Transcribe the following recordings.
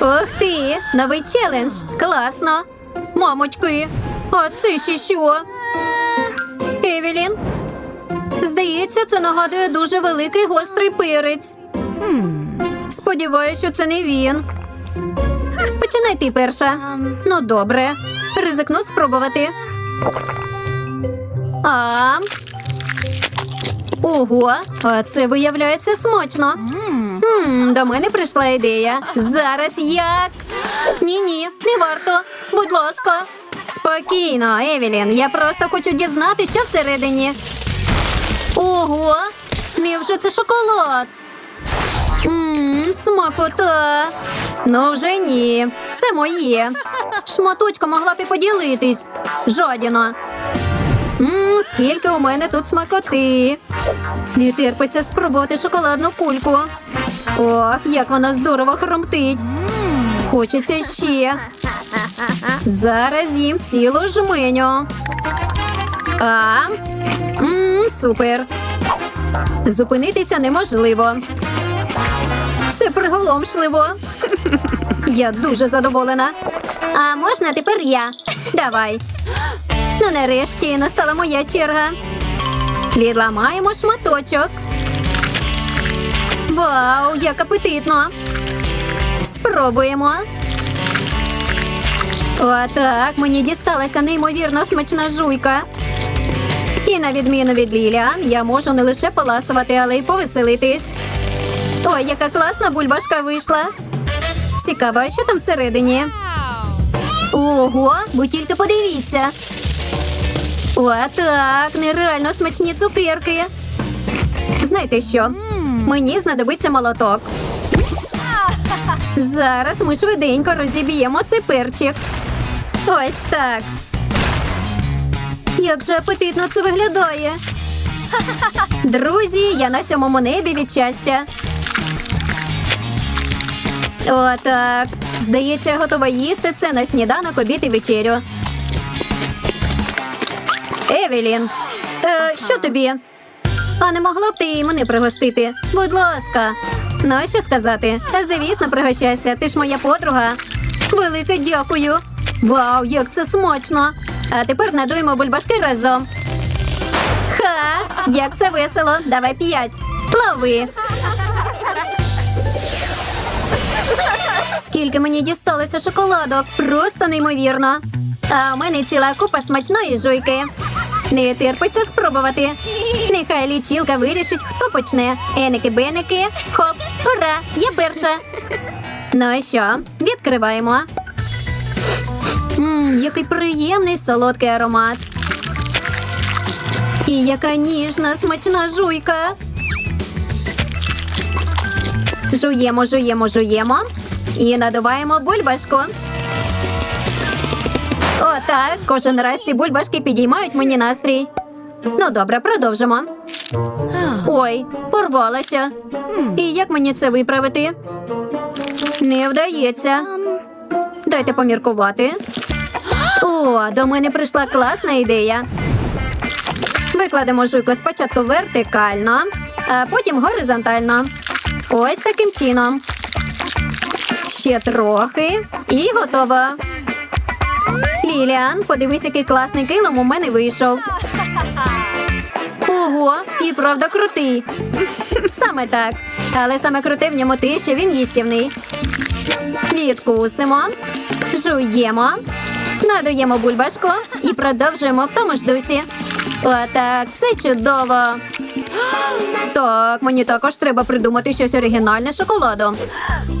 Ух ти! Новий челендж! Класно! Мамочки! А це ще що? Евелін? Здається, це нагадує дуже великий гострий перець. Сподіваюся, що це не він. Починай ти перша. Ну, добре. Ризикну спробувати. А. Ого, а це виявляється смачно. Хм, до мене прийшла ідея. Зараз як? Ні, ні, не варто. Будь ласка. Спокійно, Евелін. Я просто хочу дізнати, що всередині. Ого, невже це шоколад? Ммм, смакота. Ну вже ні. Це моє. Шматочка могла б і поділитись. Жадіна. Ммм, скільки у мене тут смакоти. Не терпиться спробувати шоколадну кульку. Ох, як вона здорово хромтить. Хочеться ще. Зараз їм цілу жменю. А, Ммм, супер. Зупинитися неможливо. Це приголомшливо. Я дуже задоволена. А можна тепер я? Давай. Ну, нарешті настала моя черга. Відламаємо шматочок. Вау, як апетитно. Спробуємо. Отак мені дісталася неймовірно смачна жуйка. І на відміну від Ліліан, я можу не лише поласувати, але й повеселитись. Ой, яка класна бульбашка вийшла. Цікаво, що там всередині? Ого, ви тільки подивіться. Отак, нереально смачні цукерки. Знаєте що? Мені знадобиться молоток. Зараз ми швиденько розіб'ємо цей перчик. Ось так. Як же апетитно це виглядає. Друзі, я на сьомому небі від щастя. Отак. Здається, готова їсти це на сніданок, обід і вечерю. Евелін, е, що тобі? А не могла б ти і мене пригостити? Будь ласка. Ну, що сказати? Звісно, пригощайся, ти ж моя подруга. Велике дякую. Вау, як це смачно! А тепер надуємо бульбашки разом. Ха! Як це весело! Давай п'ять. Лови. Скільки мені дісталося шоколадок, просто неймовірно. А у мене ціла купа смачної жуйки. Не терпиться спробувати. Нехай лічилка вирішить, хто почне. Еники-беники. Хоп, ура! Я перша. Ну і що? Відкриваємо. Мм, який приємний солодкий аромат. І яка ніжна, смачна жуйка. Жуємо, жуємо, жуємо. І надуваємо бульбашку. Отак. Кожен раз ці бульбашки підіймають мені настрій. Ну, добре, продовжимо. Ой, порвалася. І як мені це виправити? Не вдається. Дайте поміркувати. О, до мене прийшла класна ідея. Викладемо жуйку спочатку вертикально, а потім горизонтально. Ось таким чином. Ще трохи і готово. Ліліан, подивись, який класний килим у мене вийшов. Ого, і правда крутий. Саме так. Але саме круте в ньому те, що він їстівний. Відкусимо, жуємо, надуємо бульбашку і продовжуємо в тому ж дусі. Отак, це чудово. Так, мені також треба придумати щось оригінальне з шоколадом.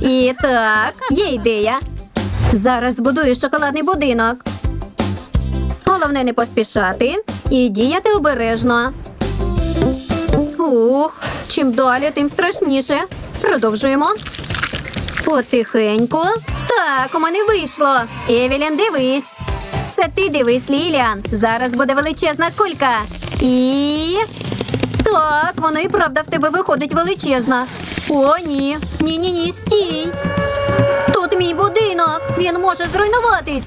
І так, є ідея. Зараз збудую шоколадний будинок. Головне не поспішати і діяти обережно. Ух, чим далі, тим страшніше. Продовжуємо. Потихеньку. Так, у мене вийшло. Евелін, дивись. Це ти дивись, Ліліан. Зараз буде величезна кулька. І. Так, воно і правда в тебе виходить величезна. О, ні. Ні-ні ні, стій. Тут мій будинок. Він може зруйнуватись.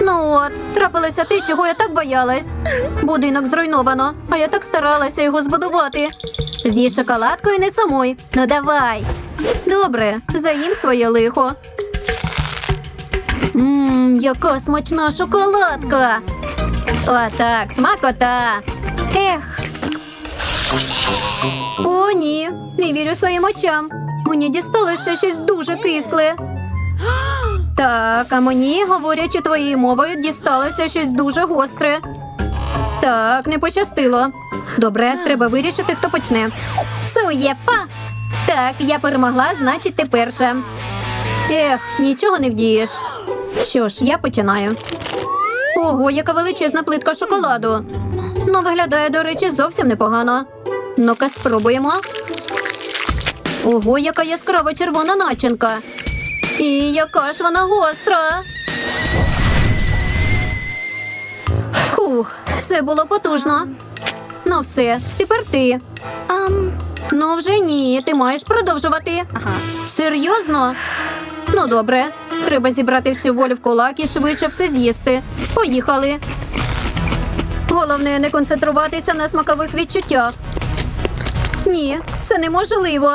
Ну от, трапилося те, чого я так боялась. Будинок зруйновано, а я так старалася його збудувати. З'їж шоколадку і не сумуй. Ну давай. Добре, заїм своє лихо. Ммм, яка смачна шоколадка. Отак, смакота. Ех. О, ні, не вірю своїм очам. Мені дісталося щось дуже кисле. Так, а мені, говорячи твоєю мовою, дісталося щось дуже гостре. Так, не пощастило. Добре, треба вирішити, хто почне. Суєпа! Так, я перемогла, значить, ти перша. Ех, нічого не вдієш. Що ж, я починаю. Ого, яка величезна плитка шоколаду. Ну, виглядає, до речі, зовсім непогано. Ну-ка, спробуємо. Ого, яка яскрава червона начинка. І яка ж вона гостра. Хух, це було потужно. Ну, все, тепер ти. Ам... Ну, вже ні, ти маєш продовжувати. Ага. Серйозно? Ну, добре. Треба зібрати всю волю в кулак і швидше все з'їсти. Поїхали. Головне не концентруватися на смакових відчуттях. Ні, це неможливо.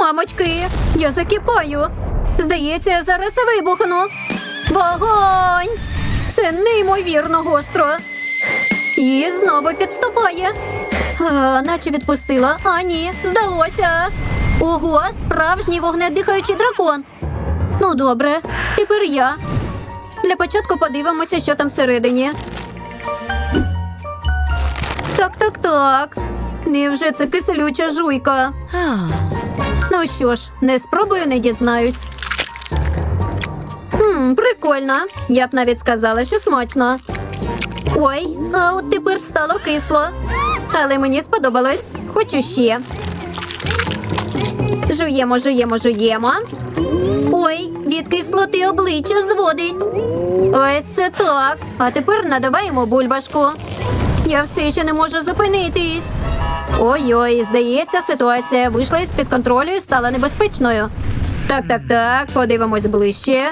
Мамочки, я закипаю. Здається, я зараз вибухну. Вогонь! Це неймовірно гостро. І знову підступає. А, наче відпустила. А ні, здалося. Ого, справжній вогнедихаючий дракон. Ну, добре, тепер я. Для початку подивимося, що там всередині. Так, так, так. Невже це киселюча жуйка? Ну що ж, не спробую, не дізнаюсь. Прикольно. Я б навіть сказала, що смачно. Ой, а от тепер стало кисло. Але мені сподобалось. Хочу ще. Жуємо, жуємо, жуємо. Ой, від кислоти обличчя зводить. Ось це так. А тепер надаваємо бульбашку. Я все ще не можу зупинитись. Ой-ой, здається, ситуація вийшла із-під контролю і стала небезпечною. Так, так, так, подивимось ближче.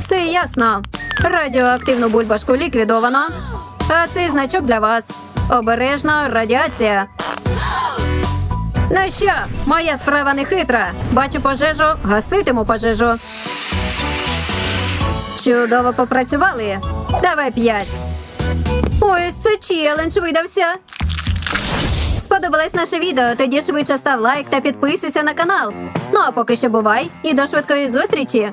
Все ясно. Радіоактивну бульбашку ліквідовано. А цей значок для вас. Обережно радіація. Ну що, моя справа не хитра. Бачу пожежу, гаситиму пожежу. Чудово попрацювали. Давай п'ять. Ось це челендж видався. Сподобалось наше відео? Тоді швидше став лайк та підписуйся на канал. Ну а поки що бувай і до швидкої зустрічі!